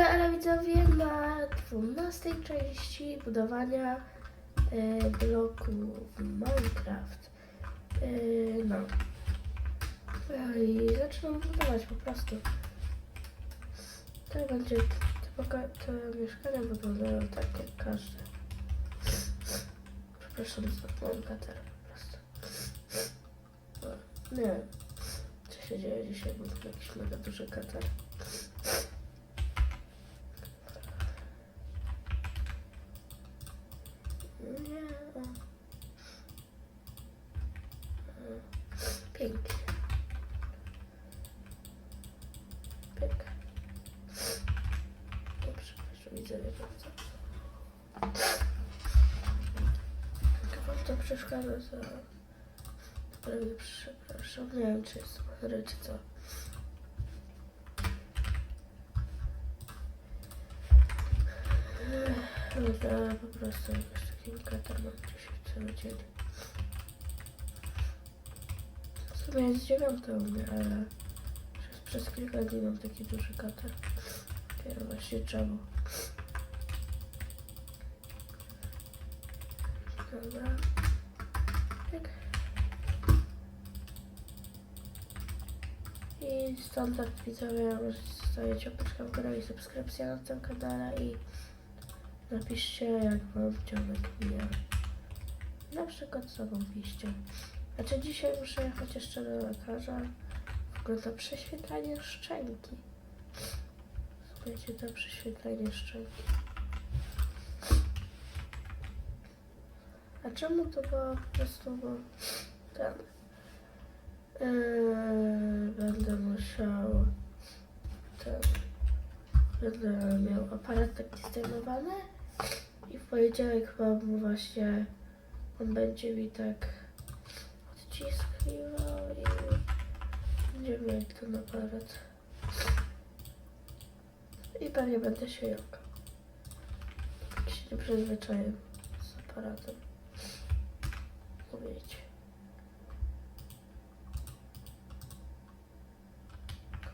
Ale, ale widzowie na 12 części budowania e, bloku w Minecraft. E, no. No I zaczynam budować po prostu. To będzie to, poka- to mieszkania wyglądają tak jak każde. Przepraszam za mam katar po prostu. No, nie wiem, co się dzieje dzisiaj, bo mam jakiś mega duży katar. Nie. Pięknie. Pięknie. Dobrze, proszę widzowie bardzo. Jak wam to przeszkadza, to naprawdę przepraszam. Nie wiem, czy jest chory, czy co. Ale to po prostu taki katar mam dzisiaj cały dzień. W sumie jest dziewiąta u mnie, ale przez, przez kilka dni mam taki duży katar. Nie wiem właśnie czemu. Dobra. Tak. I standard widzowie, zostawić opeczkę w górę i subskrypcję na tym kanale i napiszcie jak wam dzionek mija. Na przykład sobą piszcie. Znaczy dzisiaj muszę jechać jeszcze do lekarza. W ogóle to prześwietlanie szczęki. Słuchajcie, to prześwietlanie szczęki. A czemu to było po prostu, bo ten... Yy, będę musiał. Będę miał aparat taki zdejmowany i w poniedziałek mam właśnie... On będzie mi tak odciskiwał i będziemy mieli ten aparat. I pewnie będę się jąkał. Tak się nie przyzwyczaiłem z aparatem. Mówić.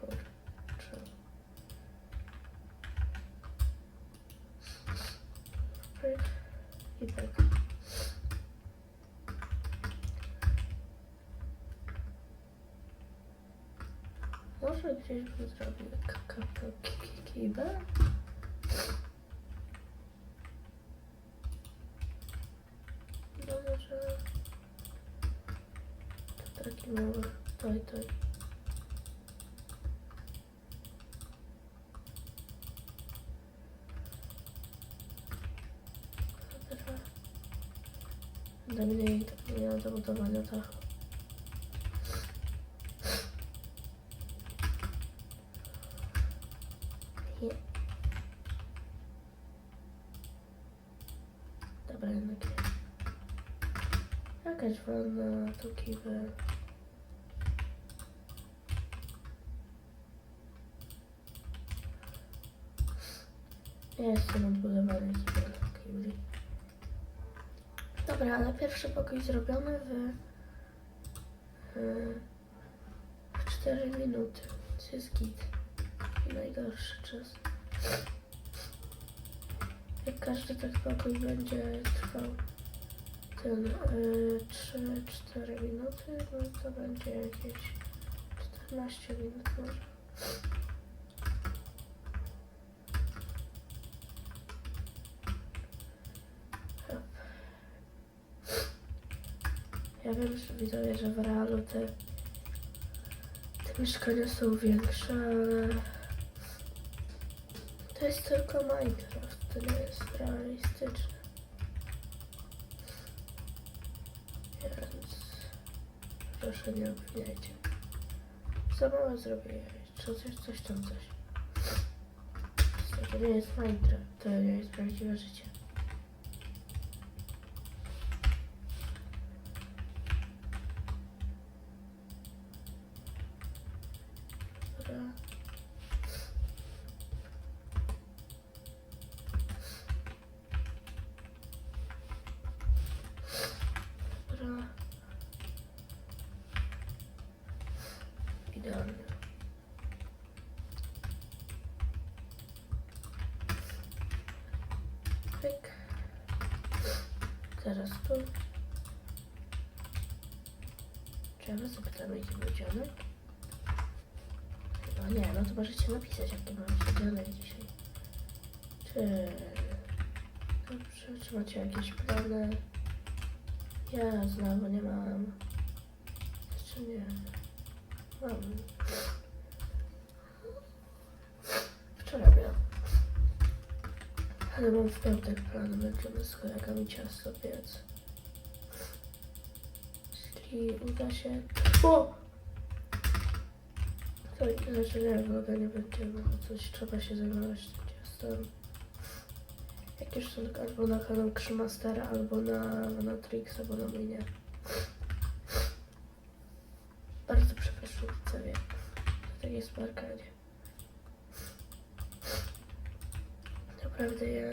Kurczę. Pyk. I tak. Może gdzieś by zrobił No może... To taki mały toj toj. Dobra. Będę mniej tak do budowania dachu. Nie. Dobra, jednak nie. Jakaś wanna, tu jestem odbudowany z Juli. Dobra, ale pierwszy pokój zrobiony w, w, w 4 minuty. To jest git. Najgorszy czas. Jak każdy tak pokój będzie trwał ten y, 3-4 minuty, no to będzie jakieś 14 minut może. Ja wiem, że widzowie, że w realu te, te mieszkania są większe, ale to jest tylko Minecraft, to nie jest realistyczne. Więc proszę nie obwiniajcie. Za mało zrobię co coś, coś tam coś. To nie jest Minecraft, to nie jest prawdziwe życie. Dobra. Dobra. Idealnie. Pyk. Teraz tu. Czy ja was zapytam, jaki był dzionek? Chyba nie, no to możecie napisać, jaki mam dzionek dzisiaj. Czy... Dobrze, czy macie jakieś plany? Ja znowu nie mam. Jeszcze nie. Mam. Ale mam w piątek plan, będziemy z kolegami ciasto piec. Jeśli uda się... O! To znaczy nie, vloga nie będziemy, coś trzeba się zajmować tym ciastem. Jak już są albo na kanał Krzymastera, albo na, na Trix, albo na mój nie. Bardzo przepraszam widzowie za takie sparkanie. Naprawdę ja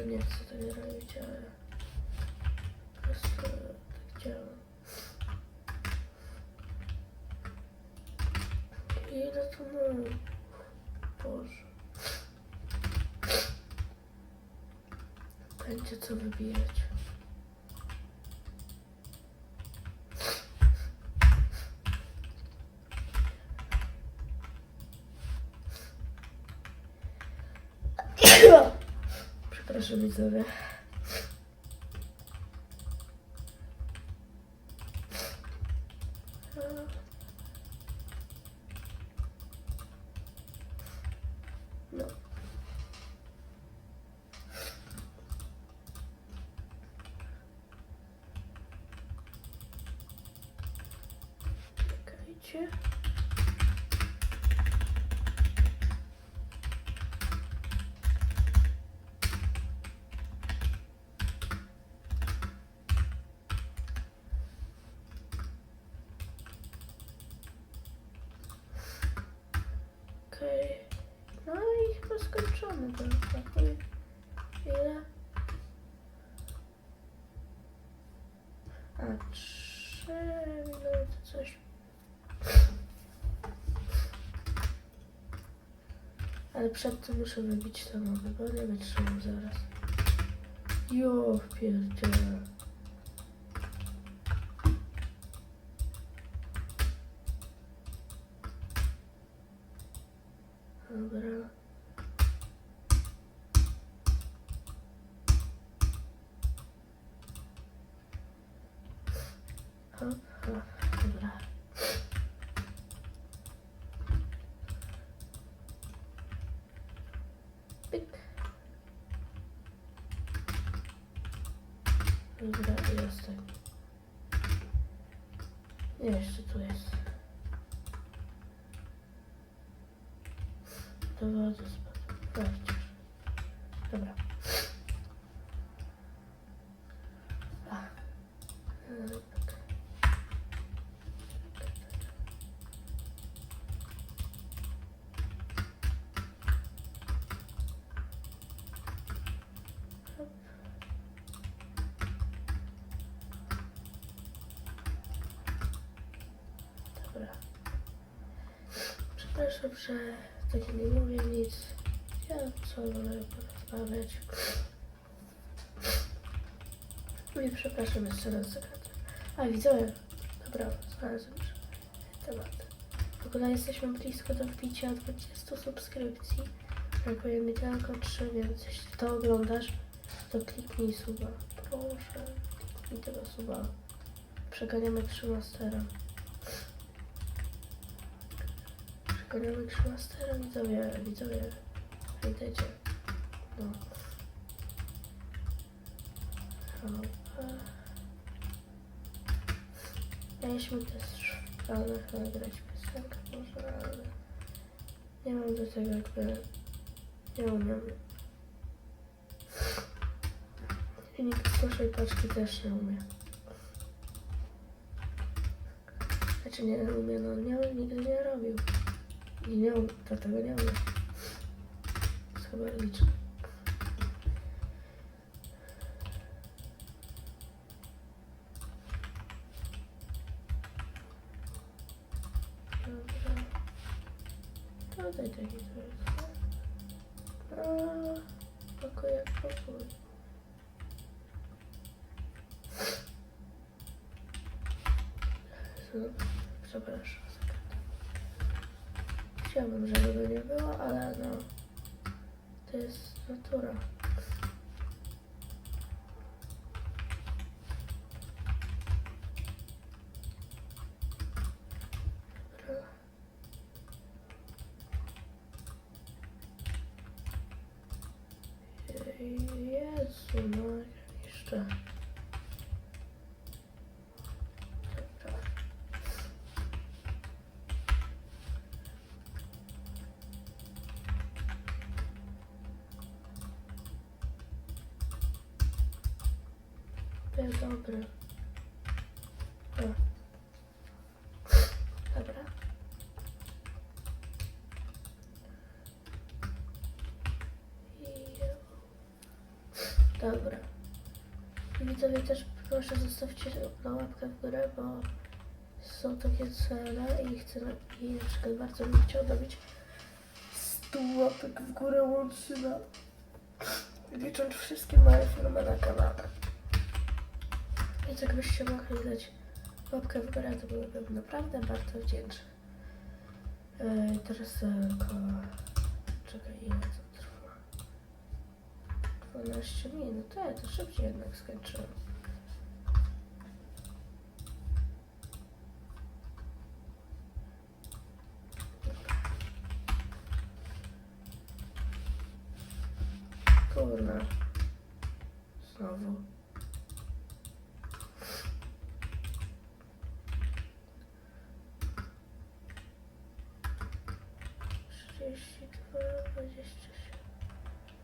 nie chcę tego robić, ale po prostu tak działa. Ile to mam? Boże. Przepraszam widzowie. No. Okej. No i chyba skończony ten pokój. Ile? A, trzy minuty coś. Ale przed tym muszę wybić samochód, bo nie wytrzymam zaraz. Jo, pierdziele. Dobra. Hop, hop, Do wody spadł. Dobra. A. Dobra. Przepraszam, że tak nie mówię nic. Ja co wolę porozmawiać. I przepraszam jeszcze raz za gadkę. A widzowie, dobra, znalazłem już temat. W ogóle jesteśmy blisko do wbicia 20 subskrypcji. Brakuje mi tylko 3, więc jeśli to oglądasz, to kliknij suba. Proszę, kliknij tego suba. Przeganiamy Trzymastera. Przeganiamy Trzymastera, widzowie, widzowie. Pamiętajcie. No. Mieliśmy też w planach nagrać piosenkę może, ale nie mam do tego jakby, nie umiem. I nikt z naszej paczki też nie umie. Znaczy nie umie, no nie, nigdy nie robił. Gidiyorum tahta görüyor musun? Sabah geçiyor. Куда это идет? Какой я попробую. Все, все хорошо. Chciałbym, żeby go nie było, ale no. To jest natura. Jezu, no jeszcze. Dobra. Dobre. O. Dobra. Dobra. Widzowie też proszę zostawcie łapkę w górę, bo są takie cele i chcę i na przykład bardzo bym chciał dobić 100 łapek w górę łącznie na licząc wszystkie moje filmy na kanale. Więc jakbyście mogli dać łapkę w górę, to byłbym naprawdę bardzo wdzięczny. Yy, teraz tylko... Czekaj, ile to trwa? 12 minut, tak, to szybciej jednak skończyłem.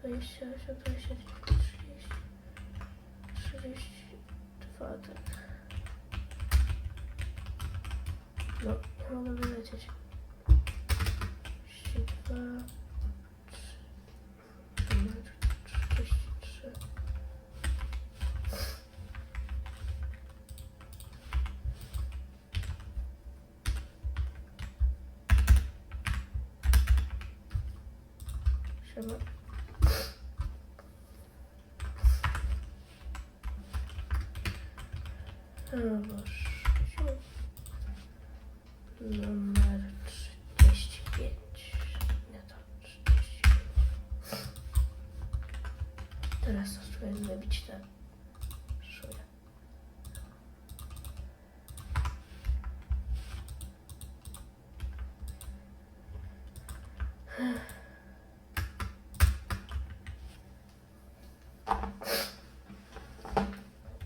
28, 29, 30, 32, tak. No, nie mogę wylecieć. 32, 33. Siema. Boże. Numer 35. Nie to 35. Teraz spróbuję wybić te szuje.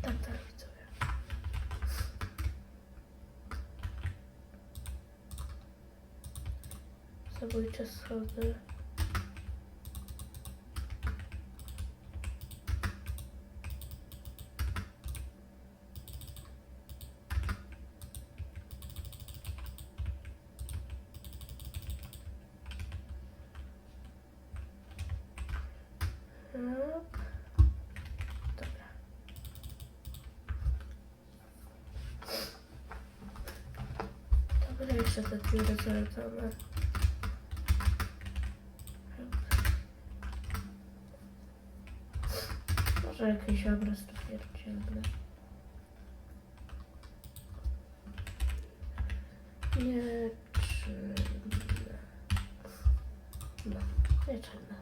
Tak, tak, widzowie. Zabójcze schody. No. Dobra. Dobra, jeszcze te dziury zalecamy. Może jakiś obraz tu pierdzielny. Nieczynne. No, nieczynne.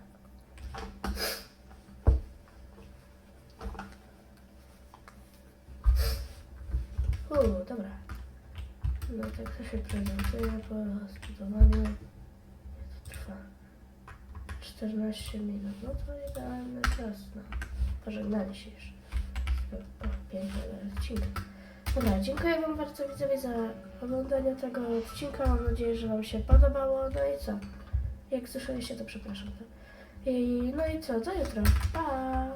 Uuu, dobra. No tak to się prezentuje po zbudowaniu. To trwa 14 minut. No to idealny czas na pożegnanie się już. O, pięknego odcinka. Dobra, dziękuję Wam bardzo widzowie za oglądanie tego odcinka. Mam nadzieję, że Wam się podobało. No i co? Jak słyszeliście, to przepraszam. I, no i co? Do jutra. Pa!